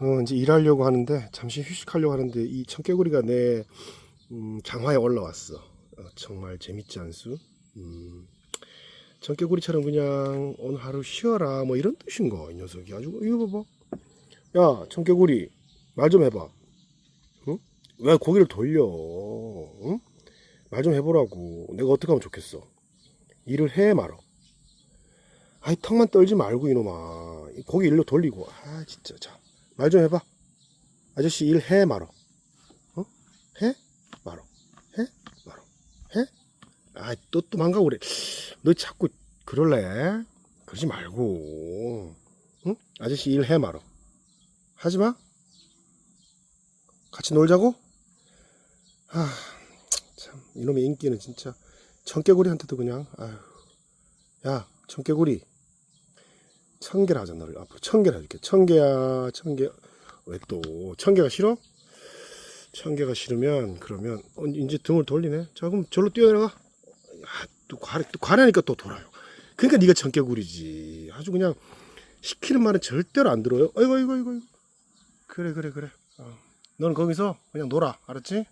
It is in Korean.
어, 이제 일하려고 하는데 잠시 휴식하려고 하는데 이 청개구리가 내 음, 장화에 올라왔어. 어, 정말 재밌지 않수? 음, 청개구리처럼 그냥 오늘 하루 쉬어라 뭐 이런 뜻인 거 이 녀석이 아주 이거 봐봐. 야 청개구리 말 좀 해봐. 응? 왜 고개를 돌려? 응? 말 좀 해보라고. 내가 어떻게 하면 좋겠어? 일을 해 말어. 아이 턱만 떨지 말고 이놈아. 이 고개 일로 돌리고. 아 진짜 자. 말 좀 해봐. 아저씨 일 해 말어. 어? 해? 말어. 해? 말어. 해? 아, 또, 또 망가고 그래. 너 자꾸 그럴래? 그러지 말고. 응? 아저씨 일 해 말어. 하지 마? 같이 놀자고? 아, 참, 이놈의 인기는 진짜 청개구리한테도 그냥, 아휴. 야, 청개구리. 청개를 하자, 너를. 앞으로 청개를 해줄게. 청개야, 청개. 왜 또, 청개가 싫어? 청개가 싫으면, 그러면, 어, 이제 등을 돌리네. 자, 그럼 절로 뛰어내려가. 아, 또 과래, 또 과래하니까 또 돌아요. 그러니까 네가 청개구리지. 아주 그냥, 시키는 말은 절대로 안 들어요. 아이고, 아이고, 아이고. 그래, 그래, 그래. 어. 넌 거기서 그냥 놀아. 알았지?